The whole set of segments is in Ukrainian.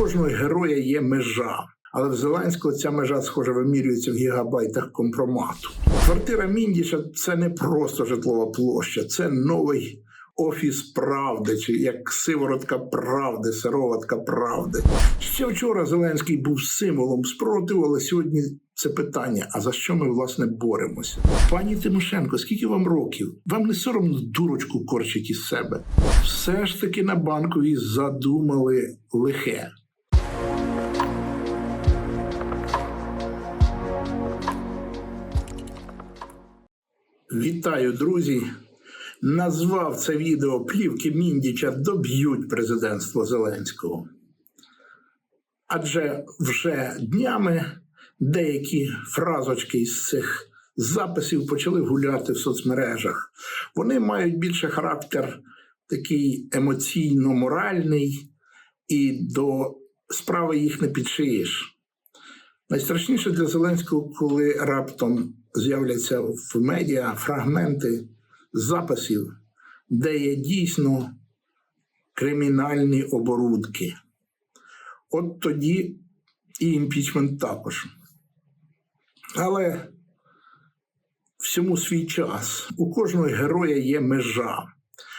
кожного героя є межа. Але в Зеленського ця межа, схоже, вимірюється в гігабайтах компромату. Квартира Міндіча це не просто житлова площа, це новий офіс правди, чи як сиворотка правди, сироватка правди. Ще вчора Зеленський був символом спротиву, але сьогодні це питання: а за що ми власне боремося? Пані Тимошенко, скільки вам років? Вам не соромно дурочку корчить із себе? Все ж таки на банковій задумали лихе. Вітаю, друзі! Назвав це відео плівки Міндіча доб'ють президентство Зеленського. Адже вже днями деякі фразочки з цих записів почали гуляти в соцмережах. Вони мають більше характер такий емоційно-моральний, і до справи їх не підшиєш. Найстрашніше для Зеленського, коли раптом з'являться в медіа фрагменти записів, де є дійсно кримінальні оборудки. От тоді і імпічмент також. Але всьому свій час. У кожного героя є межа.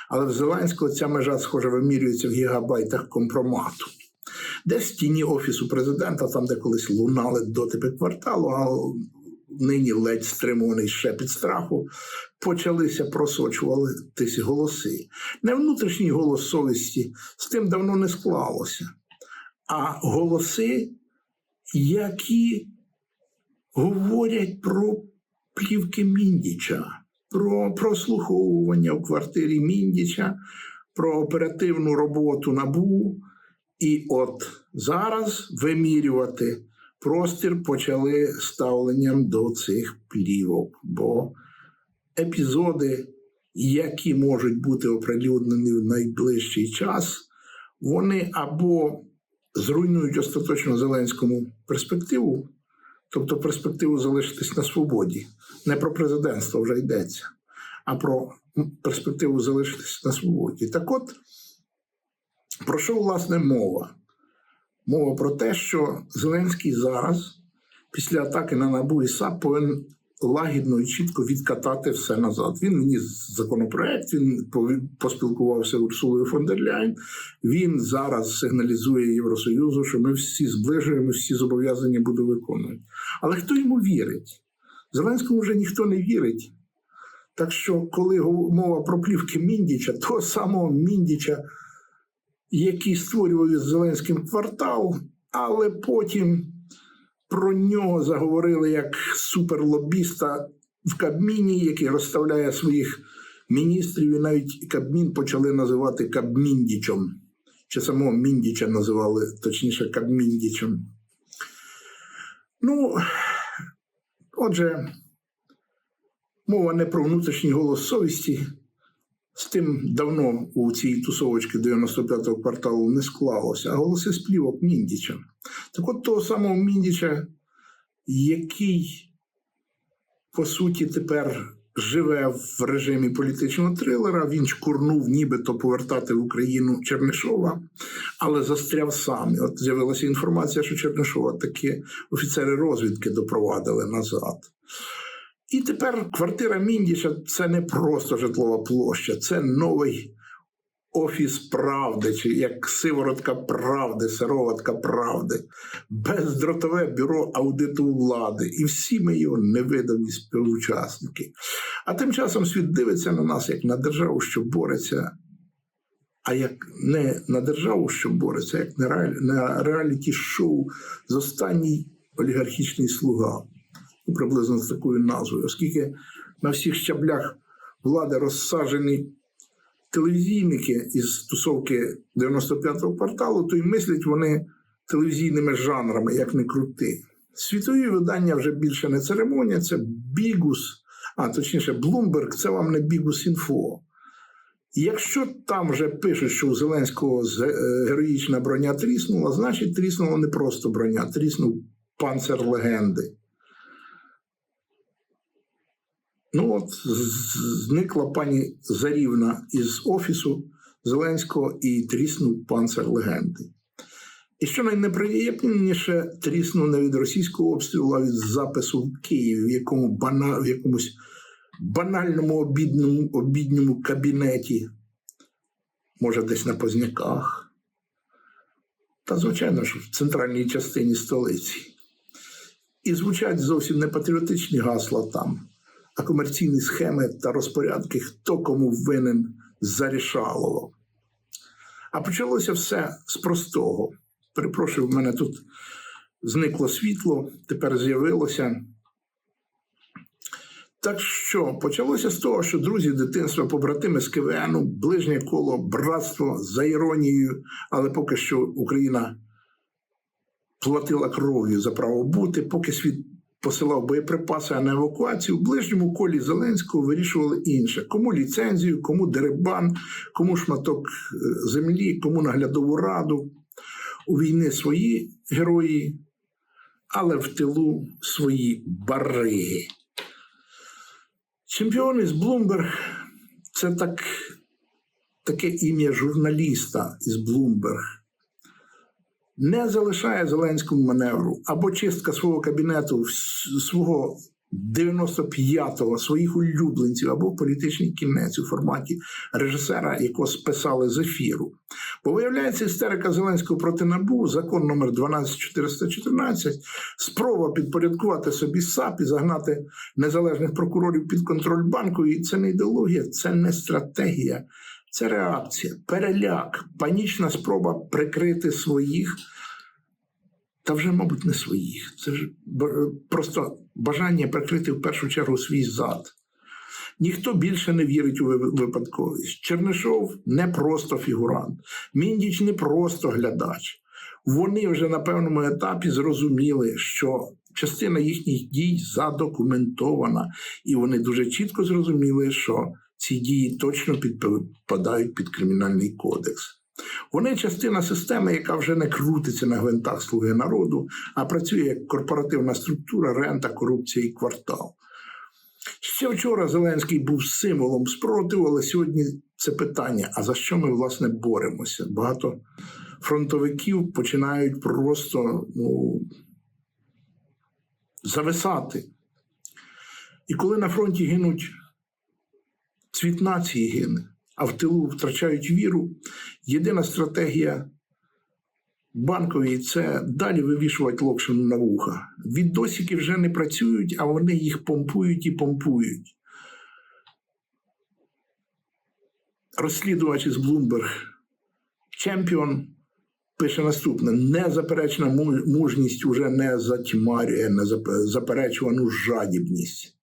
Але в Зеленського ця межа, схоже, вимірюється в гігабайтах компромату. Десь в тіні офісу президента, там, де колись лунали дотипи кварталу, а нині ледь стримуваний шепіт страху, почалися просочуватись голоси. Не внутрішній голос совісті з тим давно не склалося, а голоси, які говорять про плівки Міндіча, про прослуховування в квартирі Міндіча, про оперативну роботу набу. І от зараз вимірювати простір почали ставленням до цих плівок, бо епізоди, які можуть бути оприлюднені в найближчий час, вони або зруйнують остаточно Зеленському перспективу, тобто перспективу залишитись на свободі. Не про президентство вже йдеться, а про перспективу залишитись на свободі. Так от. Про що власне мова? Мова про те, що Зеленський зараз, після атаки на Набу і САП, повинен лагідно і чітко відкатати все назад. Він вніс законопроект, він поспілкувався з Урсулою фон дер Ляйн. Він зараз сигналізує Євросоюзу, що ми всі зближуємо, всі зобов'язання будуть виконувати. Але хто йому вірить? Зеленському вже ніхто не вірить. Так що, коли мова про плівки Міндіча, того самого Міндіча який створював із Зеленським квартал, але потім про нього заговорили як суперлобіста в Кабміні, який розставляє своїх міністрів, і навіть Кабмін почали називати Кабміндічем. Чи самого Міндіча називали, точніше, Кабміндічем. Ну, отже, мова не про внутрішній голос совісті. З тим давно у цій тусовочці 95-го кварталу не склалося, а голоси сплівок Міндіча. Так от того самого Міндіча, який, по суті, тепер живе в режимі політичного трилера, він шкурнув нібито повертати в Україну Чернишова, але застряв сам. І От з'явилася інформація, що Чернишова таки офіцери розвідки допровадили назад. І тепер квартира Міндіша це не просто житлова площа, це новий офіс правди, чи як сиворотка правди, сироватка правди, бездротове бюро аудиту влади. І всі ми його невидимі співучасники. А тим часом світ дивиться на нас як на державу, що бореться. А як не на державу, що бореться, як на реаліті шоу з останній олігархічний слуга приблизно з такою назвою, оскільки на всіх щаблях влади розсаджені телевізійники із тусовки 95-го кварталу, то й мислять вони телевізійними жанрами, як не крути. Світові видання вже більше не церемонія, це бігус, а точніше, Блумберг, це вам не бігус інфо. Якщо там вже пишуть, що у Зеленського е, героїчна броня тріснула, значить тріснула не просто броня, тріснув панцир легенди. Ну от зникла пані Зарівна із офісу Зеленського і тріснув панцир легенди. І що найнеприємніше, тріснув не від російського обстрілу, а від запису в Києві, в, якому бана, в якомусь банальному обідному, обідньому кабінеті, може, десь на Позняках. Та, звичайно ж, в центральній частині столиці. І звучать зовсім не патріотичні гасла там, а комерційні схеми та розпорядки, хто кому винен зарішалово. А почалося все з простого. Перепрошую, в мене тут зникло світло, тепер з'явилося. Так що почалося з того, що друзі дитинства, побратими з КВНу, ближнє коло, братство за іронією, але поки що Україна платила кров'ю за право бути, поки світ посилав боєприпаси, а не евакуацію, в ближньому колі Зеленського вирішували інше: кому ліцензію, кому дерибан, кому шматок е, землі, кому наглядову раду. У війни свої герої, але в тилу свої бариги. Чемпіон із Блумберг це так, таке ім'я журналіста із Блумберг. Не залишає Зеленському маневру або чистка свого кабінету, свого 95-го, своїх улюбленців, або політичний кінець у форматі режисера, якого списали з ефіру. Бо виявляється, істерика Зеленського проти НАБУ, закон номер 12414, спроба підпорядкувати собі САП і загнати незалежних прокурорів під контроль банку. І це не ідеологія, це не стратегія, це реакція, переляк, панічна спроба прикрити своїх. Та вже, мабуть, не своїх. Це ж просто бажання прикрити в першу чергу свій зад. Ніхто більше не вірить у випадковість. Чернишов не просто фігурант, Міндіч не просто глядач. Вони вже на певному етапі зрозуміли, що частина їхніх дій задокументована, і вони дуже чітко зрозуміли, що ці дії точно підпадають під кримінальний кодекс. Вони частина системи, яка вже не крутиться на гвинтах слуги народу, а працює як корпоративна структура, рента, корупція і квартал. Ще вчора Зеленський був символом спротиву, але сьогодні це питання: а за що ми власне боремося? Багато фронтовиків починають просто ну, зависати. І коли на фронті гинуть, світ нації гине, а в тилу втрачають віру, єдина стратегія банковій це далі вивішувати локшину на вуха. Відосики вже не працюють, а вони їх помпують і помпують. Розслідувач із Bloomberg Чемпіон пише наступне: незаперечна мужність уже не затьмарює незап- заперечувану жадібність.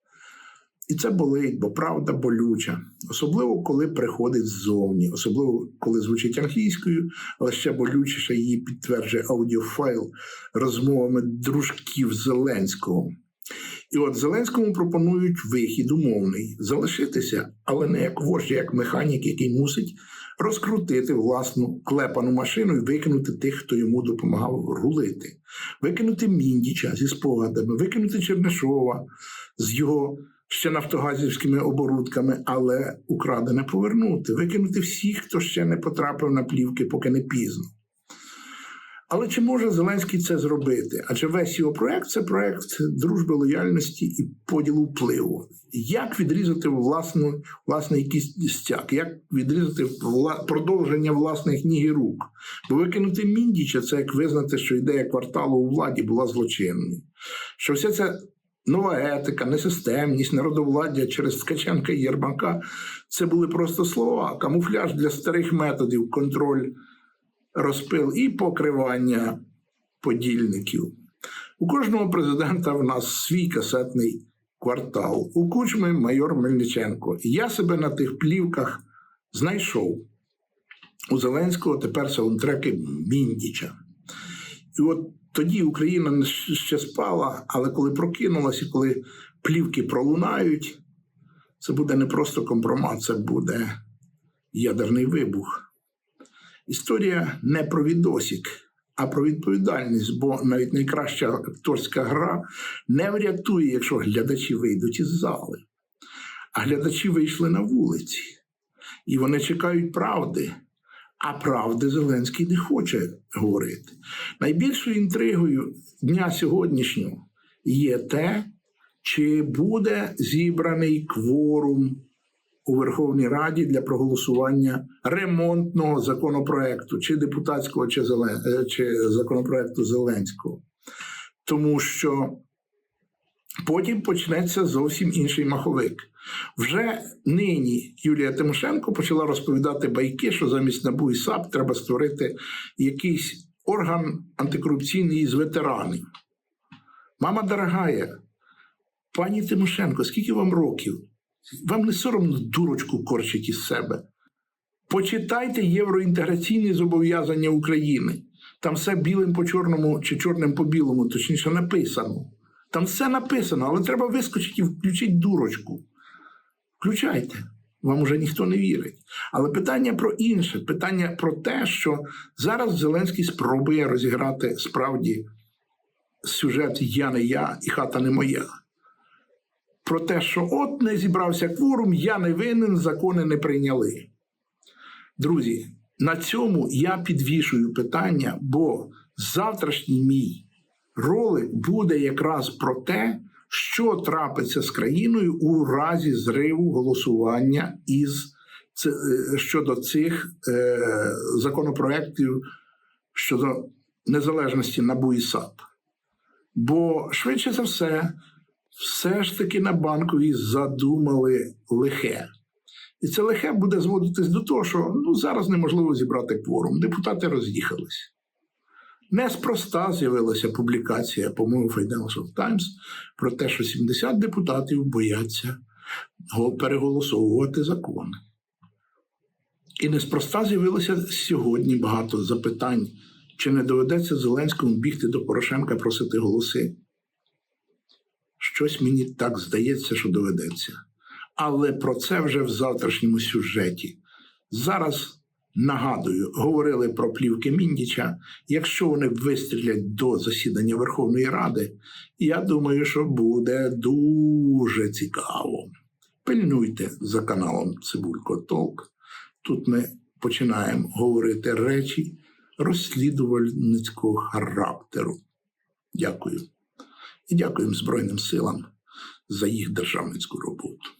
І це болить, бо правда болюча, особливо коли приходить ззовні, особливо коли звучить англійською, але ще болючіше її підтверджує аудіофайл розмовами дружків Зеленського. І от Зеленському пропонують вихід умовний залишитися, але не як вождь, як механік, який мусить розкрутити власну клепану машину і викинути тих, хто йому допомагав рулити, викинути Міндіча зі спогадами, викинути Чернишова з його ще нафтогазівськими оборудками, але украдене повернути, викинути всіх, хто ще не потрапив на плівки, поки не пізно. Але чи може Зеленський це зробити? Адже весь його проект це проект дружби, лояльності і поділу впливу. Як відрізати власну, власний кістяк, як відрізати вла, продовження власних ніг і рук? Бо викинути Міндіча це як визнати, що ідея кварталу у владі була злочинною. Що вся ця нова етика, несистемність, народовладдя через Ткаченка і Єрмака це були просто слова, камуфляж для старих методів, контроль розпил і покривання подільників. У кожного президента в нас свій касетний квартал. У кучми майор Мельниченко. Я себе на тих плівках знайшов. У Зеленського тепер саундтреки Міндіча. І от тоді Україна ще спала, але коли прокинулася, коли плівки пролунають, це буде не просто компромат, це буде ядерний вибух. Історія не про відосік, а про відповідальність, бо навіть найкраща акторська гра не врятує, якщо глядачі вийдуть із зали. А глядачі вийшли на вулиці, і вони чекають правди. А правди Зеленський не хоче говорити. Найбільшою інтригою дня сьогоднішнього є те, чи буде зібраний кворум у Верховній Раді для проголосування ремонтного законопроекту, чи депутатського, чи, Зелен... е, чи законопроекту Зеленського. Тому що потім почнеться зовсім інший маховик. Вже нині Юлія Тимошенко почала розповідати байки, що замість НАБУ і САП треба створити якийсь орган антикорупційний з ветеранів. Мама дорогая, пані Тимошенко, скільки вам років? Вам не соромно дурочку корчить із себе? Почитайте євроінтеграційні зобов'язання України. Там все білим по чорному чи чорним по білому, точніше, написано. Там все написано, але треба вискочити і включити дурочку. Включайте. Вам уже ніхто не вірить. Але питання про інше: питання про те, що зараз Зеленський спробує розіграти справді сюжет Я не я і хата не моя. Про те, що от не зібрався кворум, я не винен, закони не прийняли. Друзі, на цьому я підвішую питання, бо завтрашній мій ролик буде якраз про те, що трапиться з країною у разі зриву голосування із е, щодо цих е, законопроєктів щодо незалежності НАБУ і САП. Бо швидше за все, все ж таки на банковій задумали лихе. І це лихе буде зводитись до того, що ну, зараз неможливо зібрати кворум. Депутати роз'їхались. Неспроста з'явилася публікація, по-моєму, Financial Times про те, що 70 депутатів бояться переголосовувати закони. І неспроста з'явилося сьогодні багато запитань, чи не доведеться Зеленському бігти до Порошенка просити голоси. Щось мені так здається, що доведеться. Але про це вже в завтрашньому сюжеті. Зараз нагадую, говорили про плівки Міндіча. Якщо вони вистрілять до засідання Верховної Ради, я думаю, що буде дуже цікаво. Пильнуйте за каналом Цибулько Толк. Тут ми починаємо говорити речі розслідувальницького характеру. Дякую. І дякуємо Збройним силам за їх державницьку роботу.